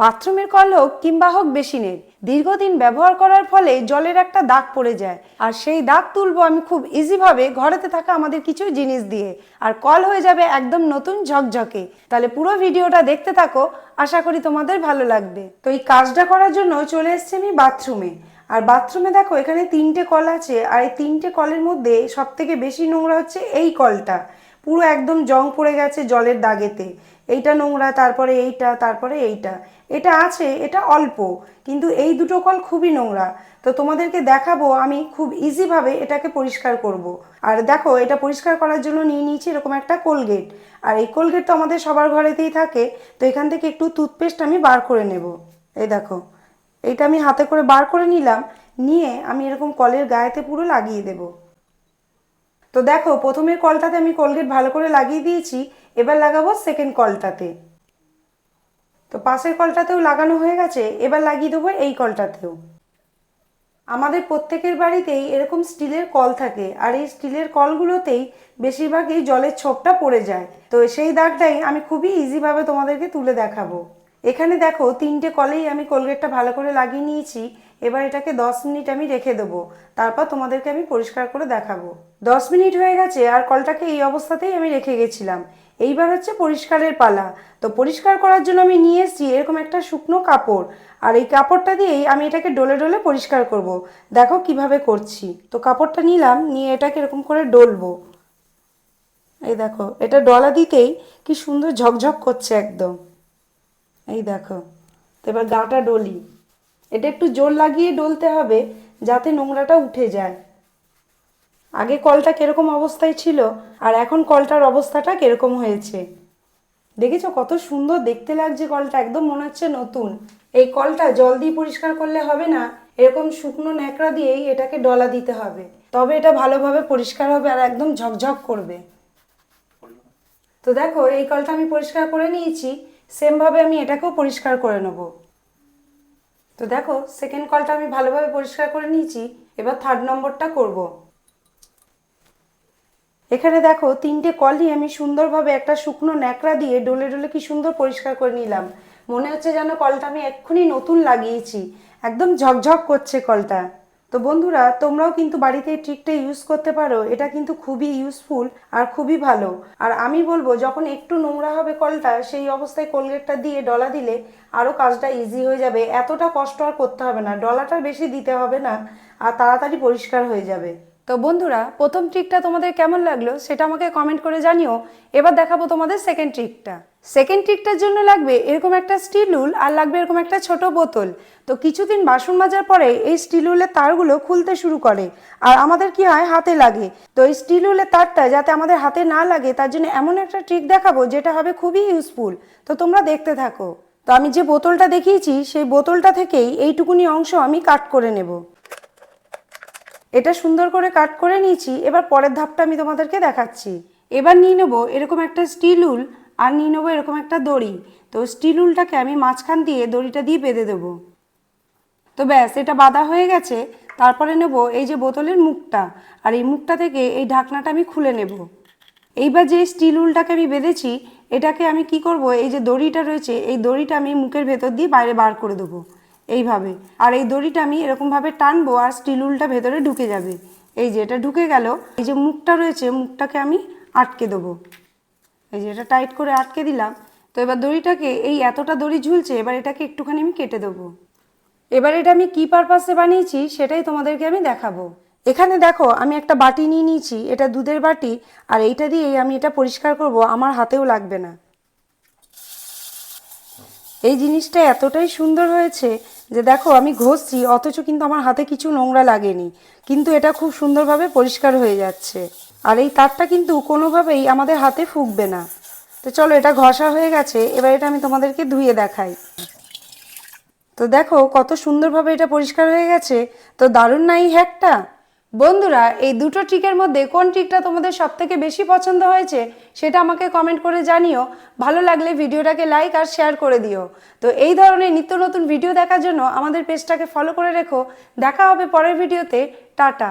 বাথরুমের কল হোক কিংবা হোক বেসিনের। দীর্ঘদিন ব্যবহার করার ফলে জলের একটা দাগ পড়ে যায়। আর সেই দাগ তুলবো আমি খুব ইজিভাবে ঘরেতে থাকা আমাদের কিছু জিনিস দিয়ে। আর কল হয়ে যাবে একদম নতুন ঝকঝকে। তাহলে পুরো ভিডিওটা দেখতে থাকো, আশা করি তোমাদের ভালো লাগবে। তো এই কাজটা করার জন্য চলে এসেছি আমি বাথরুমে। আর বাথরুমে দেখো এখানে তিনটে কল আছে। আর এই তিনটে কলের মধ্যে সব থেকে বেশি নোংরা হচ্ছে এই কলটা। পুরো একদম জং পড়ে গেছে জলের দাগেতে। এইটা নোংরা, তারপরে এইটা তারপরে এইটা। এটা আছে, এটা অল্প, কিন্তু এই দুটো কল খুবই নোংরা। তো তোমাদেরকে দেখাবো, আমি খুব ইজিভাবে এটাকে পরিষ্কার করব। আর দেখো, এটা পরিষ্কার করার জন্য নিয়ে নিয়েছি এরকম একটা কোলগেট আর এই কোলগেট তো আমাদের সবার ঘরেতেই থাকে, তো এখান থেকে একটু টুথপেস্ট আমি বার করে নেব। এই দেখো, এইটা আমি হাতে করে বার করে নিলাম, নিয়ে আমি এরকম কলের গায়েতে পুরো লাগিয়ে দেবো। তো দেখো, প্রথমের কলটাতে আমি কোলগেট ভালো করে লাগিয়ে দিয়েছি, এবার লাগাবো সেকেন্ড কলটাতে। তো পাশের কলটাতেও লাগানো হয়ে গেছে, এবার লাগিয়ে দেবো এই কলটাতেও। আমাদের প্রত্যেকের বাড়িতেই এরকম স্টিলের কল থাকে, আর এই স্টিলের কলগুলোতেই বেশিরভাগই জলের ছোপটা পড়ে যায়। তো সেই দাগটাই আমি খুবই ইজিভাবে তোমাদেরকে তুলে দেখাবো। এখানে দেখো, তিনটে কলেই আমি কোলগেটটা ভালো করে লাগিয়ে নিয়েছি। এবার এটাকে দশ মিনিট আমি রেখে দেবো। তারপর তোমাদেরকে আমি পরিষ্কার করে দেখাবো। দশ মিনিট হয়ে গেছে আর কলটাকে এই অবস্থাতেই আমি রেখে গেছিলাম। এইবার হচ্ছে পরিষ্কারের পালা। তো পরিষ্কার করার জন্য আমি নিয়ে এসেছি এরকম একটা শুকনো কাপড়। আর এই কাপড়টা দিয়েই আমি এটাকে ডলে ডলে পরিষ্কার করব। দেখো কীভাবে করছি। তো কাপড়টা নিলাম, নিয়ে এটাকে এরকম করে ডলবো। এই দেখো, এটা ডলা দিতেই কি সুন্দর ঝকঝক করছে একদম। এই দেখো তো এবার গাটা ডলি। এটা একটু জোর লাগিয়ে ডলতে হবে যাতে নোংরাটা উঠে যায়। আগে কলটা কীরকম অবস্থায় ছিল আর এখন কলটার অবস্থাটা কীরকম হয়েছে। দেখেছ কত সুন্দর দেখতে লাগছে কলটা, একদম মনে হচ্ছে নতুন। এই কলটা জল দিয়ে পরিষ্কার করলে হবে না, এরকম শুকনো ন্যাকড়া দিয়েই এটাকে ডলা দিতে হবে। তবে এটা ভালোভাবে পরিষ্কার হবে আর একদম ঝকঝক করবে। তো দেখো, এই কলটা আমি পরিষ্কার করে নিয়েছি। সেমভাবে আমি এটাকেও পরিষ্কার করে নেব। তো দেখো সেকেন্ড কলটা আমি ভালোভাবে পরিষ্কার করে নিয়েছি, এবার থার্ড নম্বরটা করব। এখানে দেখো, তিনটে কলই আমি সুন্দরভাবে একটা শুকনো ন্যাকড়া দিয়ে ডলে ডলে কি সুন্দর পরিষ্কার করে নিলাম। মনে হচ্ছে যেন কলটা আমি এক্ষুনি নতুন লাগিয়েছি। একদম ঝকঝক করছে কলটা তো বন্ধুরা, তোমরাও কিন্তু বাড়িতে এই ট্রিকটা ইউজ করতে পারো। এটা কিন্তু খুবই ইউজফুল আর খুবই ভালো। আর আমি বলব, যখন একটু নোংরা হবে কলটা, সেই অবস্থায় কোলগেটটা দিয়ে ডলা দিলে আরও কাজটা ইজি হয়ে যাবে। এতটা কষ্ট আর করতে হবে না, ডলাটা বেশি দিতে হবে না, আর তাড়াতাড়ি পরিষ্কার হয়ে যাবে। তো বন্ধুরা, প্রথম ট্রিকটা তোমাদের কেমন লাগল সেটা আমাকে কমেন্ট করে জানিও। এবার দেখাবো তোমাদের সেকেন্ড ট্রিকটা সেকেন্ড ট্রিকটার জন্য লাগবে এরকম একটা স্টিল উল আর লাগবে এরকম একটা ছোট বোতল। তো কিছুদিন বাসন মাজার পরে এই স্টিল উলের তারগুলো খুলতে শুরু করে আর আমাদের কি হয়, হাতে লাগে। তো এই স্টিল উলের তারটা যাতে আমাদের হাতে না লাগে, তার জন্য এমন একটা ট্রিক দেখাবো যেটা হবে খুবই ইউজফুল তো তোমরা দেখতে থাকো। তো আমি যে বোতলটা দেখিয়েছি, সেই বোতলটা থেকেই এইটুকুনি অংশ আমি কাট করে নেব। এটা সুন্দর করে কাট করে নিয়েছি, এবার পরের ধাপটা আমি তোমাদেরকে দেখাচ্ছি। এবার নিয়ে নেব এরকম একটা স্টিল উল, আর নিয়ে নেব এরকম একটা দড়ি। তো স্টিল উলটাকে আমি মাঝখান দিয়ে দড়িটা দিয়ে বেঁধে দেবো। তো ব্যাস, এটা বাঁধা হয়ে গেছে। তারপরে নেব এই যে বোতলের মুখটা, আর এই মুখটা থেকে এই ঢাকনাটা আমি খুলে নেব। এইবার যে স্টিল উলটাকে আমি বেঁধেছি, এটাকে আমি কি করব, এই যে দড়িটা রয়েছে, এই দড়িটা আমি মুখের ভেতর দিয়ে বাইরে বার করে দেবো। এইভাবে। আর এই দড়িটা আমি এরকমভাবে টানবো আর স্টিল উলটা ভেতরে ঢুকে যাবে। এই যে এটা ঢুকে গেল, এই যে মুখটা রয়েছে, মুখটাকে আমি আটকে দেবো। এই যে এটা টাইট করে আটকে দিলাম। তো এবার দড়িটাকে, এই এতটা দড়ি ঝুলছে, এবার এটাকে একটুখানি আমি কেটে দেবো। এবার এটা আমি কি পারপাসে বানিয়েছি, সেটাই তোমাদেরকে আমি দেখাবো। এখানে দেখো, আমি একটা বাটি নিয়ে নিয়েছি, এটা দুধের বাটি, আর এইটা দিয়েই আমি এটা পরিষ্কার করব, আমার হাতেও লাগবে না। এই জিনিসটা এতটাই সুন্দর হয়েছে যে দেখো, আমি ঘষছি, অথচ কিন্তু আমার হাতে কিছু নোংরা লাগেনি। কিন্তু এটা খুব সুন্দরভাবে পরিষ্কার হয়ে যাচ্ছে। আর এই তারটা কিন্তু কোনোভাবেই আমাদের হাতে ফুকবে না। তো চলো, এটা ঘষা হয়ে গেছে, এবার এটা আমি তোমাদেরকে ধুয়ে দেখাই। তো দেখো, কত সুন্দরভাবে এটা পরিষ্কার হয়ে গেছে। তো দারুণ না এই হ্যাকটা? বন্ধুরা, এই দুটো ট্রিকের মধ্যে কোন ট্রিকটা তোমাদের সব থেকে বেশি পছন্দ হয়েছে সেটা আমাকে কমেন্ট করে জানিও। ভালো লাগলে ভিডিওটাকে লাইক আর শেয়ার করে দিও। তো এই ধরনের নিত্য নতুন ভিডিও দেখার জন্য আমাদের পেজটাকে ফলো করে রেখো। দেখা হবে পরের ভিডিওতে টাটা।